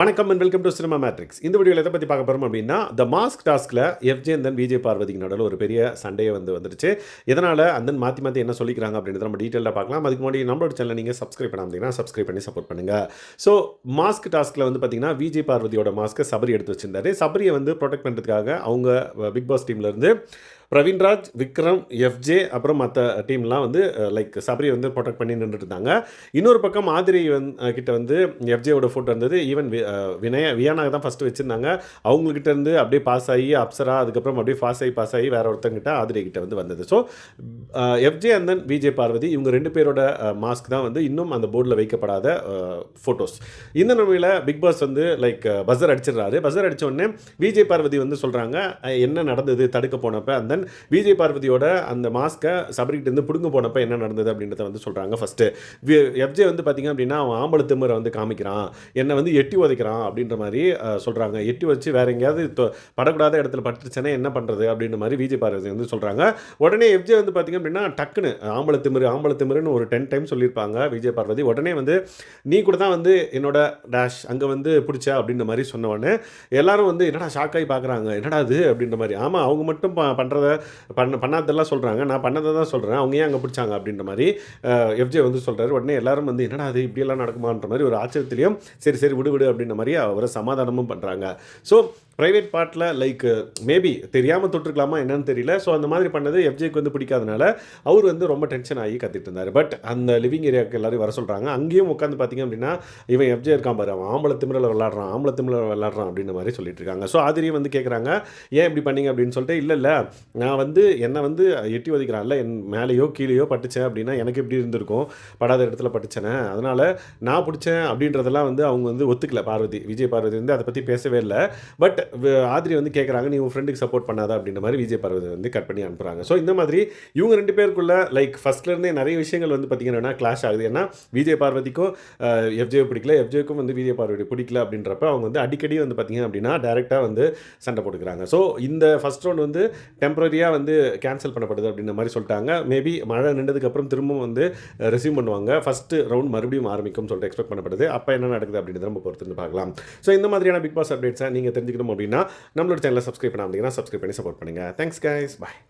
வணக்கம் and welcome to cinema matrix இந்த வீடியோவில் எதை பற்றி பார்க்க போகிறோம் அப்படின்னா த மாஸ்க் டாஸ்கில் எஃப்ஜேந்தன் தன் விஜய் பார்வதிக்கு நடுவில் ஒரு பெரிய சண்டையை வந்து வந்துருச்சு. இதனால் அந்த மாற்றி மாற்றி என்ன சொல்லிக்கிறாங்க அப்படின்றத நம்ம டீட்டெயிலாக பார்க்கலாம். அதுக்கு முன்னாடி நம்மளோட சேனல் நீங்கள் சப்ஸ்கிரைப் பண்ணாமல் சப்ஸ்கிரைப் பண்ணி சப்போர்ட் பண்ணுங்கள் ஸோ மாஸ்க் டாஸ்கில் வந்து பார்த்தீங்கன்னா விஜய் பார்வதியோட மாஸ்க்கை சபரி எடுத்து வச்சிருந்தாரு. சபரியை வந்து ப்ரொடெக்ட் பண்ணுறதுக்காக அவங்க பிக் பாஸ் டீம்லேருந்து பிரவீன்ராஜ் விக்ரம் எஃப்ஜே அப்புறம் மற்ற டீம்லாம் வந்து லைக் சபரி வந்து ப்ரொடெக்ட் பண்ணி நின்றுட்டு இருந்தாங்க இன்னொரு பக்கம் மாதிரி வந்து கிட்ட வந்து எஃப்ஜேவோட ஃபோட்டோ இருந்தது. ஈவன் வினய வியானாக தான் ஃபஸ்ட்டு வச்சுருந்தாங்க. அவங்கக்கிட்ட இருந்து அப்படியே பாஸ் ஆகி அப்சரா அதுக்கப்புறம் அப்படியே பாஸ் ஆகி பாஸ் ஆகி வேற ஒருத்தங்கிட்ட ஆதிரி கிட்ட வந்து வந்தது. So FJ and then Parvathi இவங்க ரெண்டு பேரோட மாஸ்க் தான் வந்து இன்னும் அந்த போர்டில் வைக்கப்படாத ஃபோட்டோஸ் இந்த நிலையில் பிக் பாஸ் வந்து லைக் பஸர் அடிச்சிடுறாரு. பஸர் அடித்த உடனே விஜய் பார்வதி வந்து சொல்கிறாங்க என்ன நடந்தது? தடுக்க போனப்போ? அந்த தென் விஜய் பார்வதியோட அந்த மாஸ்க்கை சபரிக்கிட்டேருந்து பிடுங்க போனப்போ என்ன நடந்தது அப்படின்றத வந்து சொல்கிறாங்க ஃபஸ்ட்டு எஃப்ஜே வந்து பார்த்திங்க அப்படின்னா அவன் ஆம்பளை திமிரை வந்து காமிக்கிறான். என்னை வந்து எட்டி உதைக்கிறான் அப்படின்ற மாதிரி சொல்கிறாங்க எட்டி வச்சு வேற எங்கேயாவது படக்கூடாத இடத்துல பட்டுருச்சுன்னா என்ன பண்ணுறது அப்படின்ற மாதிரி விஜய் பார்வதி வந்து சொல்கிறாங்க உடனே எஃப்ஜே வந்து பார்த்திங்க அப்படின்னா டக்குன்னு ஆம்பளை திமிரு ஆம்பளை திமிருன்னு ஒரு டென் டைம் சொல்லியிருப்பாங்க விஜய் பார்வதி. உடனே வந்து நீ கூட தான் வந்து என்னோட டேஷ் அங்கே வந்து பிடிச்ச அப்படின்ற மாதிரி சொன்ன உடனே எல்லாரும் வந்து என்னடா ஷாக்காகி பார்க்குறாங்க என்னடா அது அப்படின்ற மாதிரி. ஆமாம் அவங்க மட்டும் பண்ணுறத பண்ண பண்ணாததெல்லாம் சொல்கிறாங்க நான் பண்ணதை தான் சொல்கிறேன் அவங்க ஏன் அங்கே பிடிச்சாங்க அப்படின்ற மாதிரி எஃப்ஜே வந்து சொல்கிறாரு உடனே எல்லாரும் வந்து என்னடா அது இப்படியெல்லாம் நடக்குமான்ற மாதிரி ஒரு ஆச்சரியத்திலையும் சரி சரி விடு விடு அப்படின்ற மாதிரி அவரை சமாதானமும் பண்ணுறாங்க ஸோ ப்ரைவேட் பார்ட்டில் லைக் மேபி தெரியாமல் தொட்டிருக்கலாமா என்னன்னு தெரியல. ஸோ அந்த மாதிரி பண்ணது எஃப்ஜேக்கு வந்து பிடிக்காதனால அவர் வந்து ரொம்ப டென்ஷன் ஆகி கத்திட்டு இருந்தார் பட் அந்த லிவிங் ஏரியாவுக்கு எல்லாரும் வர சொல்கிறாங்க அங்கேயும் உட்காந்து பார்த்தீங்க அப்படின்னா இவன் எஃப்ஜே இருக்கான் பாரு. அவன் ஆம்பளை திமிரில் விளாட்றான் ஆம்பளை திமிரில் விளாட்றான் அப்படின்ற மாதிரி சொல்லிட்டு இருக்காங்க. ஸோ ஆதிரியும் வந்து கேட்குறாங்க ஏன் இப்படி பண்ணீங்க? அப்படின்னு சொல்லிட்டு இல்லை இல்லை. நான் வந்து என்னை வந்து எட்டி ஒதிக்கிறான்ல என் மேலேயோ கீழேயோ பட்டுச்சேன் அப்படின்னா எனக்கு எப்படி இருந்திருக்கும்? படாத இடத்துல பட்டுச்சேனே. அதனால் நான் பிடிச்சேன் அப்படின்றதெல்லாம் வந்து அவங்க வந்து ஒத்துக்கல. பார்வதி விஜய் பார்வதி வந்து அதை பற்றி பேசவே இல்லை. பட் ஆதிரி வந்து கேட்குறாங்க நீ உன் ஃப்ரெண்டுக்கு சப்போர்ட் பண்ணாத அப்படின்ற மாதிரி விஜய் பார்வதி வந்து கட் பண்ணி அனுப்புகிறாங்க ஸோ இந்த மாதிரி இவங்க ரெண்டு பேருக்குள்ள லைக் ஃபஸ்ட்லேருந்தே நிறைய விஷயங்கள் வந்து பார்த்திங்கன்னா கிளாஷ் ஆகுது. ஏன்னா விஜய் பார்வதிக்கும் எஃப்ஜே பிடிக்கல. எஃப்ஜேக்கும் வந்து விஜய் பார்வதி பிடிக்கல அப்படின்றப்ப அவங்க வந்து அடிக்கடி வந்து பார்த்திங்க அப்படின்னா டேரெக்டாக வந்து சண்டை போட்டுக்கிறாங்க. ஸோ இந்த ஃபஸ்ட் ரவுண்ட் வந்து டெம்பரரியாக வந்து கேன்சல் பண்ணப்படுது அப்படின்ற மாதிரி சொல்லிட்டாங்க. மேபி மழை நின்றதுக்கப்புறம் திரும்பவும் வந்து ரிசீவ் பண்ணுவாங்க. ஃபஸ்ட்டு ரவுண்ட் மறுபடியும் ஆரம்பிக்கும்னு சொல்லிட்டு எக்ஸ்பெக்ட் பண்ணப்படுது. அப்போ என்ன நடக்குது அப்படின்றத நம்ம பொறுத்து பார்க்கலாம். ஸோ இந்த மாதிரியான பிக் பாஸ் அப்டேட்ஸை நீங்கள் தெரிஞ்சுக்கணும் அப்படின்னா நம்மளோட சேனலை சப்ஸ்கிரைப் பண்ணாமல் சப்ஸ்கிரைப் பண்ணி சப்போர்ட் பண்ணுங்கள் தேங்க்ஸ் கைஸ் பாய்